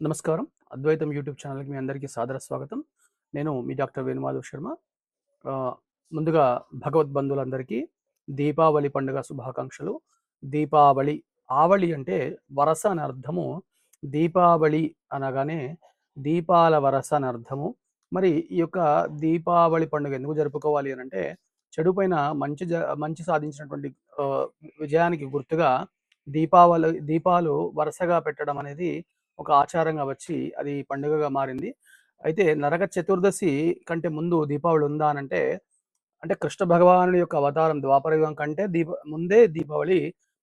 నమస్కారం. అద్వైతం యూట్యూబ్ ఛానల్కి మీ అందరికీ సాదర స్వాగతం. నేను మీ డాక్టర్ వేణుమాధవ్ శర్మ. ముందుగా భగవద్ బంధువులందరికీ దీపావళి పండుగ శుభాకాంక్షలు. దీపావళి ఆవళి అంటే వరస అని అర్థము. దీపావళి అనగానే దీపాల వరస అని అర్థము. మరి ఈ యొక్క దీపావళి పండుగ ఎందుకు జరుపుకోవాలి అని అంటే చెడు పైన మంచి జ మంచి సాధించినటువంటి విజయానికి గుర్తుగా దీపావళి దీపాలు వరుసగా పెట్టడం అనేది ఒక ఆచారంగా వచ్చి అది పండుగగా మారింది. అయితే నరక చతుర్దశి కంటే ముందు దీపావళి ఉందా అని అంటే అంటే కృష్ణ భగవాను యొక్క అవతారం ద్వాపరయుగం కంటే దీప ముందే దీపావళి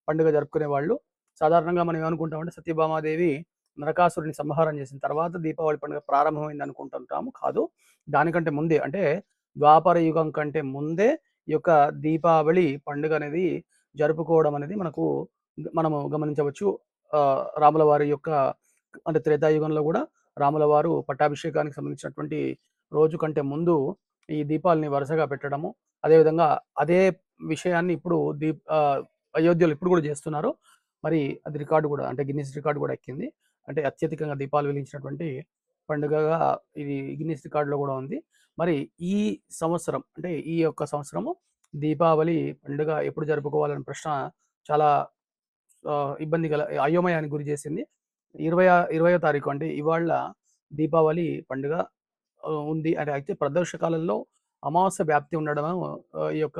పండుగ జరుపుకునే వాళ్ళు. సాధారణంగా మనం ఏమనుకుంటామంటే సత్యభామాదేవి నరకాసురుని సంహారం చేసిన తర్వాత దీపావళి పండుగ ప్రారంభమైంది అనుకుంటుంటాము. కాదు దానికంటే ముందే అంటే ద్వాపర యుగం కంటే ముందే ఈ యొక్క దీపావళి పండుగ అనేది జరుపుకోవడం అనేది మనకు మనము గమనించవచ్చు. ఆ, రాముల వారి యొక్క అంటే త్రేతాయుగంలో కూడా రాముల వారు పట్టాభిషేకానికి సంబంధించినటువంటి రోజు కంటే ముందు ఈ దీపాలని వరుసగా పెట్టడము అదేవిధంగా అదే విషయాన్ని ఇప్పుడు దీప్ ఆ, అయోధ్యలో ఇప్పుడు కూడా చేస్తున్నారు. మరి అది రికార్డు కూడా అంటే గిన్నిస్ రికార్డు కూడా ఎక్కింది. అంటే అత్యధికంగా దీపాలు వెలిగించినటువంటి పండుగగా ఇది గిన్నిస్ రికార్డులో కూడా ఉంది. మరి ఈ సంవత్సరం అంటే ఈ యొక్క సంవత్సరము దీపావళి పండుగ ఎప్పుడు జరుపుకోవాలనే ప్రశ్న చాలా ఇబ్బంది గల అయోమయానికి గురి చేసింది. ఇరవై ఇరవయో తారీఖు అంటే ఇవాళ దీపావళి పండుగ ఉంది అంటే అయితే ప్రదర్శకాలలో అమావాస్య వ్యాప్తి ఉండడం ఈ యొక్క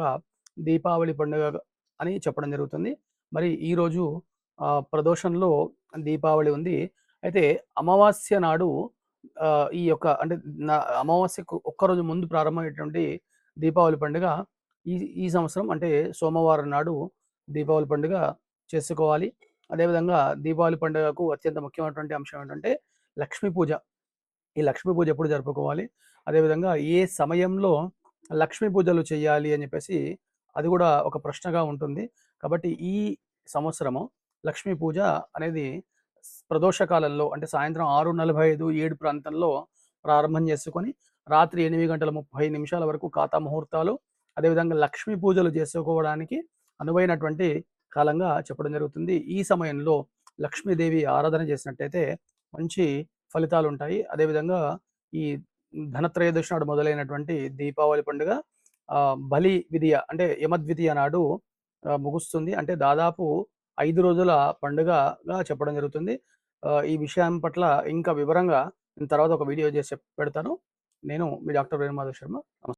దీపావళి పండుగ అని చెప్పడం జరుగుతుంది. మరి ఈరోజు ప్రదోషంలో దీపావళి ఉంది. అయితే అమావాస్య నాడు ఈ యొక్క అంటే అమావాస్యకు ఒక్కరోజు ముందు ప్రారంభమైనటువంటి దీపావళి పండుగ ఈ ఈ సంవత్సరం అంటే సోమవారం నాడు దీపావళి పండుగ చేసుకోవాలి. అదేవిధంగా దీపావళి పండుగకు అత్యంత ముఖ్యమైనటువంటి అంశం ఏంటంటే లక్ష్మీ పూజ. ఈ లక్ష్మీ పూజ ఎప్పుడు జరుపుకోవాలి? అదేవిధంగా ఏ సమయంలో లక్ష్మీ పూజలు చేయాలి అని చెప్పేసి అది కూడా ఒక ప్రశ్నగా ఉంటుంది. కాబట్టి ఈ సంవత్సరము లక్ష్మీ పూజ అనేది ప్రదోషకాలంలో అంటే సాయంత్రం ఆరు నలభై ఐదు ఏడు ప్రాంతంలో ప్రారంభం చేసుకొని రాత్రి ఎనిమిది గంటల ముప్పై నిమిషాల వరకు ఖాతా ముహూర్తాలు అదేవిధంగా లక్ష్మీ పూజలు చేసుకోవడానికి అనువైనటువంటి కాలంగా చెప్పడం జరుగుతుంది. ఈ సమయంలో లక్ష్మీదేవి ఆరాధన చేసినట్టయితే మంచి ఫలితాలు ఉంటాయి అదేవిధంగా ఈ ధనత్రయోదశి నాడు మొదలైనటువంటి దీపావళి పండుగ ఆ, బలి విధియ అంటే యమద్వితీయ నాడు ముగుస్తుంది. అంటే దాదాపు ఐదు రోజుల పండుగగా చెప్పడం జరుగుతుంది. ఈ విషయం పట్ల ఇంకా వివరంగా నేను తర్వాత ఒక వీడియో చేసి పెడతాను. నేను మీ డాక్టర్ వేణుమాధవ్ శర్మ. నమస్తే